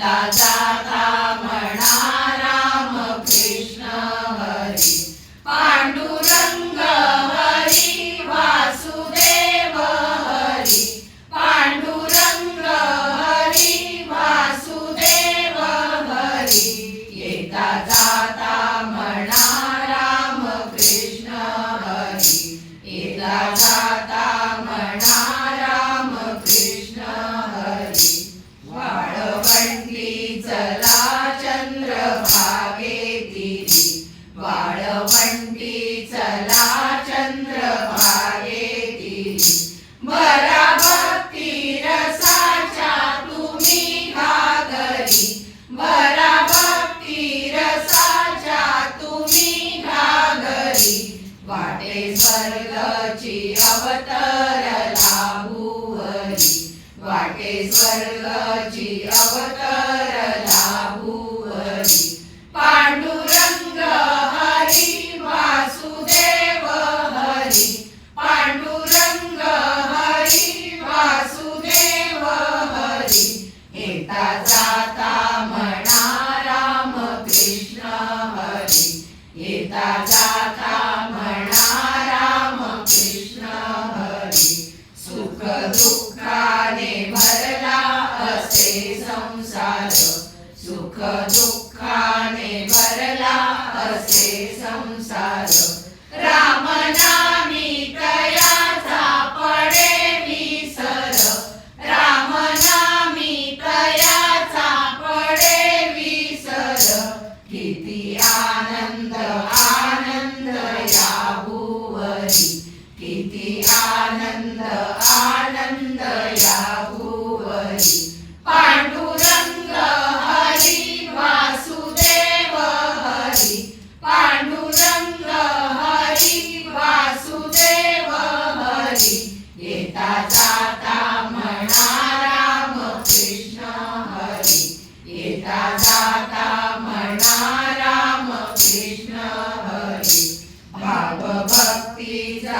大家。स्वर्गची अवतरला भुवरी वाटे स्वर्गची अवतरला भुवरी पांडुरंग असे संसार सुख दुःखाने भरला असे संसार. रामनामी कयाचा पडे विसर. रामनामी कयाचा पडे विसर. किती आनंद आनंद या भुवरी. किती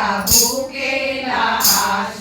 प्रभु के लहास